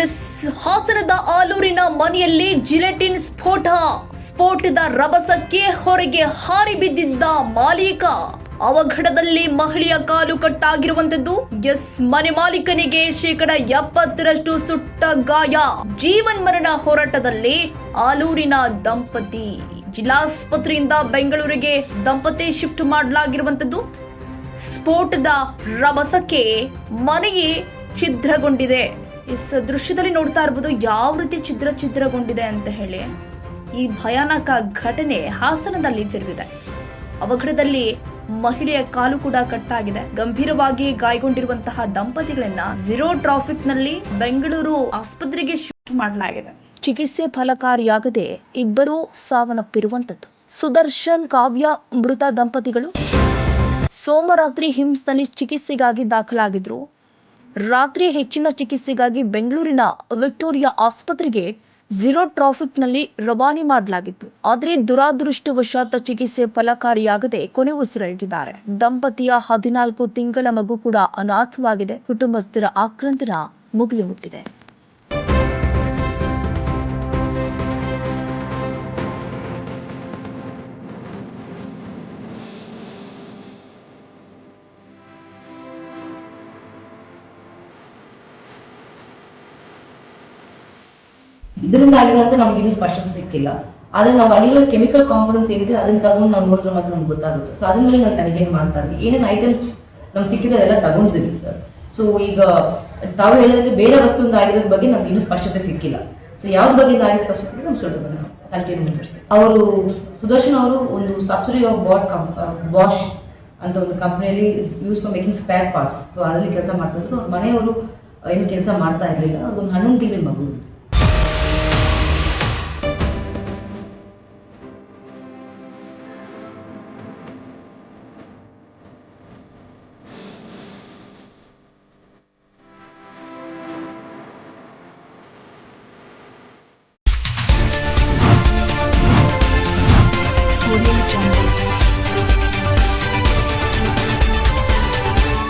S, ಹಾಸನದ ಆಲೂರಿನ ಮನೆಯಲ್ಲಿ gelatine ಸ್ಫೋಟ. ಸ್ಫೋಟದ ರಭಸಕ್ಕೆ ಹೊರಗೆ ಹಾರಿ ಬಿದ್ದಿದ್ದ ಮಾಲೀಕ. ಅವಘಡದಲ್ಲಿ ಮಹಿಳೆಯ ಕಾಲು ಕಟ್ಟಾಗಿರುವಂತದ್ದು ಎಸ್, ಮನೆ ಮಾಲೀಕನಿಗೆ ಶೇಕಡ ಎಪ್ಪತ್ತರಷ್ಟು ಸುಟ್ಟ ಗಾಯ. ಜೀವನ್ ಮರಣ ಹೋರಾಟದಲ್ಲಿ ಆಲೂರಿನ ದಂಪತಿ. ಜಿಲ್ಲಾಸ್ಪತ್ರೆಯಿಂದ ಬೆಂಗಳೂರಿಗೆ ದಂಪತಿ ಶಿಫ್ಟ್ ಮಾಡಲಾಗಿರುವಂತದ್ದು ಸ್ಫೋಟದ ರಭಸಕ್ಕೆ ಮನೆಯೇ ಛಿದ್ರಗೊಂಡಿದೆ. ಈ ದೃಶ್ಯದಲ್ಲಿ ನೋಡ್ತಾ ಇರ್ಬೋದು ಯಾವ ರೀತಿ ಛಿದ್ರ ಛಿದ್ರಗೊಂಡಿದೆ ಅಂತ ಹೇಳಿ. ಈ ಭಯಾನಕ ಘಟನೆ ಹಾಸನದಲ್ಲಿ ಜರುಗಿದೆ. ಅವಘಡದಲ್ಲಿ ಮಹಿಳೆಯ ಕಾಲು ಕೂಡ ಕಟ್ಟಾಗಿದೆ. ಗಂಭೀರವಾಗಿ ಗಾಯಗೊಂಡಿರುವಂತಹ ದಂಪತಿಗಳನ್ನ ಝೀರೋ ಟ್ರಾಫಿಕ್ನಲ್ಲಿ ಬೆಂಗಳೂರು ಆಸ್ಪತ್ರೆಗೆ ಶಿಫ್ಟ್ ಮಾಡಲಾಗಿದೆ. ಚಿಕಿತ್ಸೆ ಫಲಕಾರಿಯಾಗದೆ ಇಬ್ಬರು ಸಾವನ್ನಪ್ಪಿರುವಂತದ್ದು ಸುದರ್ಶನ್, ಕಾವ್ಯ, ಮೃತ ದಂಪತಿಗಳು ಸೋಮರಾತ್ರಿ ಹಿಮ್ಸ್ನಲ್ಲಿ ಚಿಕಿತ್ಸೆಗಾಗಿ ದಾಖಲಾಗಿದ್ರು. ರಾತ್ರಿ ಹೆಚ್ಚಿನ ಚಿಕಿತ್ಸೆಗಾಗಿ ಬೆಂಗಳೂರಿನ ವಿಕ್ಟೋರಿಯಾ ಆಸ್ಪತ್ರೆಗೆ ಝೀರೋ ಟ್ರಾಫಿಕ್ನಲ್ಲಿ ರವಾನೆ ಮಾಡಲಾಗಿತ್ತು. ಆದರೆ ದುರಾದೃಷ್ಟವಶಾತ್ ಚಿಕಿತ್ಸೆ ಫಲಕಾರಿಯಾಗದೆ ಕೊನೆ ಉಸಿರೆಳೆದಿದ್ದಾರೆ. ದಂಪತಿಯ ಹದಿನಾಲ್ಕು ತಿಂಗಳ ಮಗು ಕೂಡ ಅನಾಥವಾಗಿದೆ. ಕುಟುಂಬಸ್ಥರ ಆಕ್ರಂದನ ಮುಗಿಲು ಮುಟ್ಟಿದೆ. ಇದರಿಂದ ಆಗಿರೋದು ನಮ್ಗೆ ಇನ್ನೂ ಸ್ಪಷ್ಟತೆ ಸಿಕ್ಕಿಲ್ಲ. ಆದ್ರೆ ನಾವು ಅಲ್ಲಿರೋ ಕೆಮಿಕಲ್ ಕಾಂಪೋನೆನ್ಸ್ ಏನಿದೆ ಅದನ್ನ ತಗೊಂಡು ನಾವು ನೋಡಿದ್ರೆ ಮಾತ್ರ ನಮ್ಗೆ ಗೊತ್ತಾಗುತ್ತೆ. ಸೊ ಅದ್ರ ಮೇಲೆ ನಾವು ತನಿಖೆ ಮಾಡ್ತಾ ಇದ್ವಿ ಏನೇನು ಐಟಮ್ಸ್ ನಮ್ಗೆ ಸಿಕ್ಕಿದೆ ಅದೆಲ್ಲ ತಗೊಂಡಿದ್ವಿ. ಸೊ ಈಗ ತಾವು ಹೇಳಿದ್ರೆ ಬೇರೆ ವಸ್ತುವಿಂದ ಆಗಿರೋದ್ರ ಬಗ್ಗೆ ನಮ್ಗೆ ಇನ್ನೂ ಸ್ಪಷ್ಟತೆ ಸಿಕ್ಕಿಲ್ಲ. ಸೊ ಯಾವ್ದು ಬಗ್ಗೆ ಆಗಿ ಸ್ಪಷ್ಟತೆ ನಮ್ಗೆ ಸ್ವಲ್ಪ ತನಿಖೆ ಮುಂದುವರಿಸ್ತೇವೆ ಅವರು ಸುದರ್ಶನ್ ಅವರು ಒಂದು ಸಬ್ಸಿಡಿ ಆಫ್ ಬಾಟ್ ಬಾಷ್ ಅಂತ ಒಂದು ಕಂಪ್ನಿಯಲ್ಲಿ use for making spare parts so ಅದರಲ್ಲಿ ಕೆಲಸ ಮಾಡ್ತಾ ಇದ್ರು. ಅವ್ರ ಮನೆಯವರು ಏನು ಕೆಲಸ ಮಾಡ್ತಾ ಇರಲಿಲ್ಲ. ಅವ್ರಿಗೊಂದು ಹನ್ನೊಂದು ತಿಂಗಳ ಮಗು